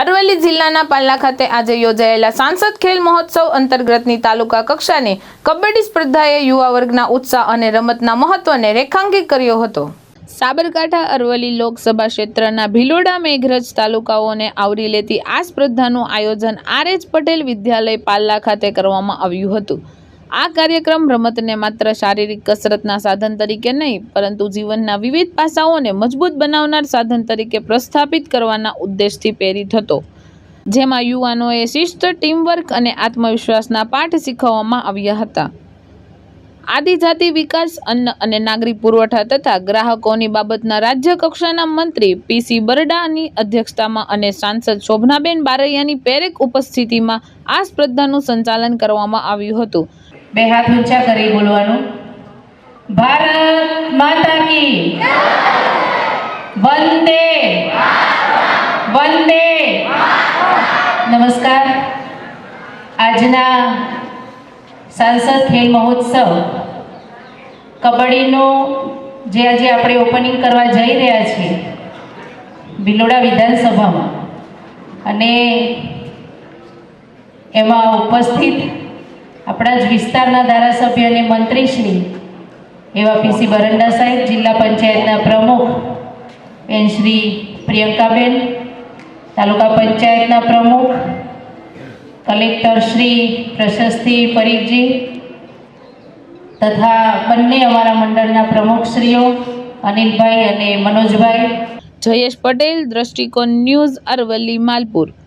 અરવલ્લી જિલ્લાના પાલના ખાતે આજે યોજાયેલા સાંસદ ખેલ મહોત્સવ અંતર્ગતની તાલુકા કક્ષાની કબડ્ડી સ્પર્ધાએ યુવા વર્ગના ઉત્સાહ અને રમતના મહત્વને રેખાંકિત કર્યો હતો. સાબરકાંઠા અરવલ્લી લોકસભા ક્ષેત્રના ભિલોડા મેઘરજ તાલુકાઓને આવરી લેતી આ સ્પર્ધાનું આયોજન આર એચ પટેલ વિદ્યાલય પાલ્લા ખાતે કરવામાં આવ્યું હતું. આ કાર્યક્રમ રમતને માત્ર શારીરિક કસરતના સાધન તરીકે નહીં, પરંતુ જીવનના વિવિધ પાસાઓને મજબૂત બનાવનાર સાધન તરીકે પ્રસ્થાપિત કરવાના ઉદ્દેશથી પ્રેરિત હતો. જેમાં યુવાનોએ શિસ્ત, ટીમવર્ક અને આત્મવિશ્વાસના પાઠ શીખવવામાં આવ્યા હતા. આદિજાતિ વિકાસ, અન્ન અને નાગરિક પુરવઠા તથા ગ્રાહકોની બાબતના રાજ્ય કક્ષાના મંત્રી પીસી બરડાની અધ્યક્ષતામાં અને સાંસદ શોભનાબેન બારૈયાની પ્રેરક ઉપસ્થિતિમાં આ સ્પર્ધાનું સંચાલન કરવામાં આવ્યું હતું. બે હાથ ઊંચા કરી બોલવાનું. ભારત માતા કી. વંદે. વંદે. નમસ્કાર. આજના સાંસદ ખેલ મહોત્સવ. કબડ્ડીનો જે આજે આપણે ઓપનિંગ કરવા જઈ રહ્યા છીએ, ભિલોડા વિધાનસભામાં. અને એમાં ઉપસ્થિત આપણા જ વિસ્તારના ધારાસભ્ય અને મંત્રીશ્રી એવા પીસી બરંડા સાહેબ, જિલ્લા પંચાયતના પ્રમુખ બેન શ્રી પ્રિયંકાબેન, તાલુકા પંચાયતના પ્રમુખ, કલેક્ટર શ્રી પ્રશસ્તિ પરીખજી તથા બંને અમારા મંડળના પ્રમુખશ્રીઓ અનિલભાઈ અને મનોજભાઈ. જયેશ પટેલ, દ્રષ્ટિકોણ ન્યૂઝ અરવલ્લી, માલપુર.